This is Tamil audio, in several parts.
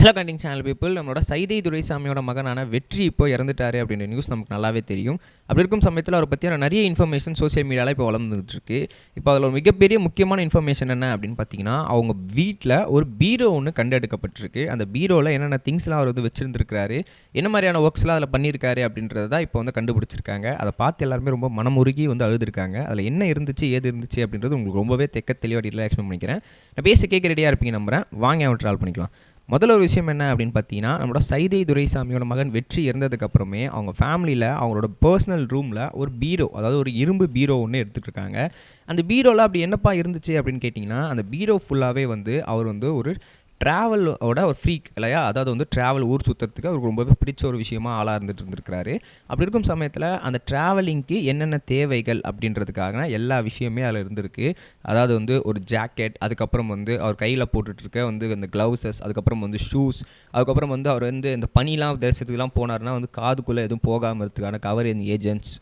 ஹலோ கண்டிங் சேனல் பீப்புள் நம்மளோட சைதை துரைசாமியோட மகனான வெற்றி இப்போ இறந்துட்டாரு அப்படின்ற நியூஸ் நமக்கு நல்லாவே தெரியும். அப்படி இருக்கும் சமயத்தில் அவரை பற்றியான நிறைய இன்ஃபர்மேஷன் சோஷியல் மீடியாவில் இப்போ வளர்ந்துட்டு இருக்கு இப்போ அதில் ஒரு மிகப்பெரிய முக்கியமான இன்ஃபர்மேஷன் என்ன அப்படின்னு பார்த்தீங்கன்னா அவங்க வீட்டில் ஒரு பீரோ ஒன்று கண்டெடுக்கப்பட்டிருக்கு. அந்த பீரோவில் என்னென்ன திங்ஸ்லாம் அவர் வந்து வச்சிருந்துருக்காரு என்ன மாதிரியான ஒர்க்ஸ்லாம் அதில் பண்ணியிருக்காரு அப்படின்றத தான் இப்போ வந்து கண்டுபிடிச்சிருக்காங்க. அதை பார்த்து எல்லாருமே ரொம்ப மனமுருகி வந்து அழுதுருக்காங்க. அதில் என்ன இருந்துச்சு ஏது இருந்துச்சு அப்படின்றது உங்களுக்கு ரொம்பவே தெக்க தெளிவாக டீலாக எக்ஸ்பிளைன் பண்ணிக்கிறேன். நான் பேச கேட்க ரெடியாக இருப்பீங்க நம்புறேன். வாங்க அவன் ட்ராவல் பண்ணிக்கலாம். முதல்ல ஒரு விஷயம் என்ன அப்படின்னு பார்த்தீங்கன்னா நம்மளோட சைதை துரைசாமியோட மகன் வெற்றி இறந்ததுக்கப்புறமே அவங்க ஃபேமிலியில் அவங்களோட பர்சனல் ரூமில் ஒரு பீரோ அதாவது ஒரு இரும்பு பீரோ ஒன்று எடுத்துகிட்டு இருக்காங்க அந்த பீரோவில் அப்படி என்னப்பா இருந்துச்சு அப்படின்னு கேட்டிங்கன்னா அந்த பீரோ ஃபுல்லாகவே வந்து அவர் வந்து ஒரு ட்ராவலோட ஒரு ஃப்ரீக் இல்லையா? அதாவது வந்து ட்ராவல் ஊர் சுற்றுறதுக்கு அவருக்கு ரொம்பவே பிடிச்ச ஒரு விஷயமா ஆளாக இருந்துட்டு இருந்திருக்கிறாரு. அப்படி இருக்கும் சமயத்தில் அந்த ட்ராவலிங்க்கு என்னென்ன தேவைகள் அப்படின்றதுக்காக எல்லா விஷயமே அதில் இருந்திருக்கு. அதாவது வந்து ஒரு ஜாக்கெட் அதுக்கப்புறம் வந்து அவர் கையில் போட்டுட்ருக்க வந்து அந்த க்ளவுசஸ் அதுக்கப்புறம் வந்து ஷூஸ் அதுக்கப்புறம் வந்து அவர் வந்து இந்த பனிலாம் தேசத்துக்குலாம் போனார்னா வந்து காதுக்குள்ளே எதுவும் போகாமல் இருக்கிறதுக்கான கவர் ஏஜென்ட்ஸ்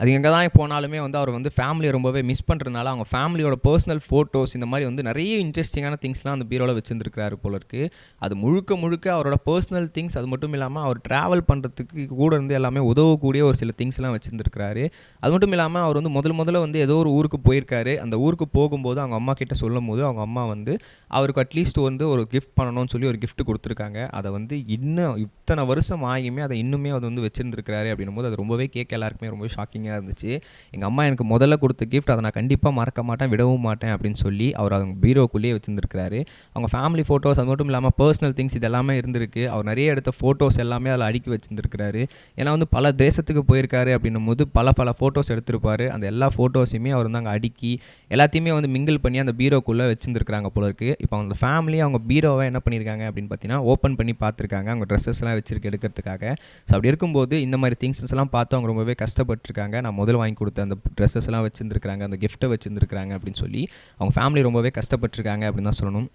அது எங்கே தான் போனாலுமே வந்து அவர் வந்து ஃபேமிலியை ரொம்பவே மிஸ் பண்ணுறதுனால அவங்க ஃபேமிலியோட பர்சனல் ஃபோட்டோஸ் இந்த மாதிரி வந்து நிறைய இன்ட்ரெஸ்டிங்கான திங்ஸ்லாம் அந்த பீரோவில் வச்சுருந்துருக்காரு போல இருக்குது அது முழுக்க முழுக்க அவரோட பர்சனல் திங்ஸ் அது மட்டும் இல்லாமல் அவர் ட்ராவல் பண்ணுறதுக்கு கூட இருந்து எல்லாமே உதவக்கூடிய ஒரு சில திங்ஸ்லாம் வச்சுருந்துருக்காரு அது மட்டும் இல்லாமல் அவர் வந்து முதல் முதல்ல வந்து ஏதோ ஒரு ஊருக்கு போயிருக்காரு. அந்த ஊருக்கு போகும்போது அவங்க அம்மா கிட்ட சொல்லும் போது அவங்க அம்மா வந்து அவருக்கு அட்லீஸ்ட் வந்து ஒரு கிஃப்ட் பண்ணணும்னு சொல்லி ஒரு கிஃப்ட் கொடுத்துருக்காங்க. அதை வந்து இன்னும் இத்தனை வருஷம் ஆகியுமே அதை இன்னுமே அது வந்து வச்சுருந்துருக்காரு அப்படின்னும் போது அது ரொம்பவே கேட்க எல்லாருக்குமே ரொம்ப ஷாக்கிங்காக இருந்துச்சு. எங்கள் அம்மா எனக்கு முதல்ல கொடுத்த கிஃப்ட் அதை நான் கண்டிப்பாக மறக்க மாட்டேன் விடவும் மாட்டேன் அப்படின்னு சொல்லி அவர் அவங்க பீரோக்குள்ளேயே வச்சுருந்துருக்காரு அவங்க ஃபேமிலி ஃபோட்டோஸ் அது மட்டும் இல்லாமல் பர்சனல் திங்ஸ் இது எல்லாமே இருந்திருக்கு. அவர் நிறைய எடுத்த ஃபோட்டோஸ் எல்லாமே அதில் அடுக்கி வச்சுருந்துருக்காரு ஏன்னா வந்து பல தேசத்துக்கு போயிருக்காரு அப்படின்னும் போது பல பல ஃபோட்டோஸ் எடுத்திருப்பார். அந்த எல்லா ஃபோட்டோஸையுமே அவர் வந்து அங்கே அடுக்கி எல்லாத்தையுமே வந்து மிங்கிள் பண்ணி அந்த பீரோக்குள்ளே வச்சுருந்துருக்காங்க போல இருக்குது இப்போ அவங்க ஃபேமிலி அவங்க பீரோவை என்ன பண்ணியிருக்காங்க அப்படின்னு பார்த்தீங்கன்னா ஓப்பன் பண்ணி பார்த்துருக்காங்க அவங்க ட்ரெஸ்ஸஸ்லாம் வச்சிருக்கு எடுக்கிறதுக்காக. ஸோ அப்படி இருக்கும்போது இந்த மாதிரி திங்ஸஸ்லாம் எல்லாம் பார்த்து அவங்க ரொம்பவே கஷ்டப்பட்டிருக்காங்க. நான் முதல் வாங்கி கொடுத்த அந்த ட்ரெஸ்ஸஸ் எல்லாம் வச்சுருந்துருக்காங்க அந்த கிஃப்ட்டை வச்சுருந்துருக்காங்க அப்படின்னு சொல்லி அவங்க ஃபேமிலி ரொம்பவே கஷ்டப்பட்டிருக்காங்க அப்படின்னு தான் சொல்லணும்.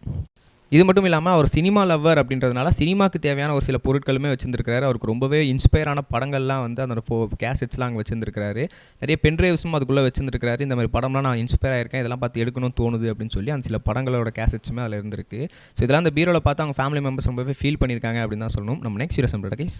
இது மட்டும் இல்லாமல் அவர் சினிமா லவ்வர் அப்படின்றதுனால சினிமாக்கு தேவையான ஒரு சில பொருட்களுமே வச்சுருந்துருக்காரு அவருக்கு ரொம்பவே இன்ஸ்பயரான படங்கள்லாம் வந்து அந்த ஃபோ கேசட்ஸ்லாம் அங்கே வச்சுருந்துருக்காரு நிறைய பென்ட்ரைவ்ஸும் அதுக்குள்ளே வச்சுருந்துருக்காரு இந்த மாதிரி படம்லாம் நான் இன்ஸ்பயர் ஆயிருக்கேன். இதெல்லாம் பார்த்து எடுக்கணும்னு தோணுது அப்படின்னு சொல்லி அந்த சில படங்களோட கேசட்ஸுமே அதில் இருந்திருக்கு. ஸோ இதெல்லாம் அந்த பீரோவில் பார்த்து அவங்க ஃபேமிலி மெம்பர்ஸ் ரொம்பவே ஃபீல் பண்ணியிருக்காங்க அப்படின்னு தான் சொல்லணும். நம்ம நெக்ஸ்ட் வீடியோ சம்பள கைஸ்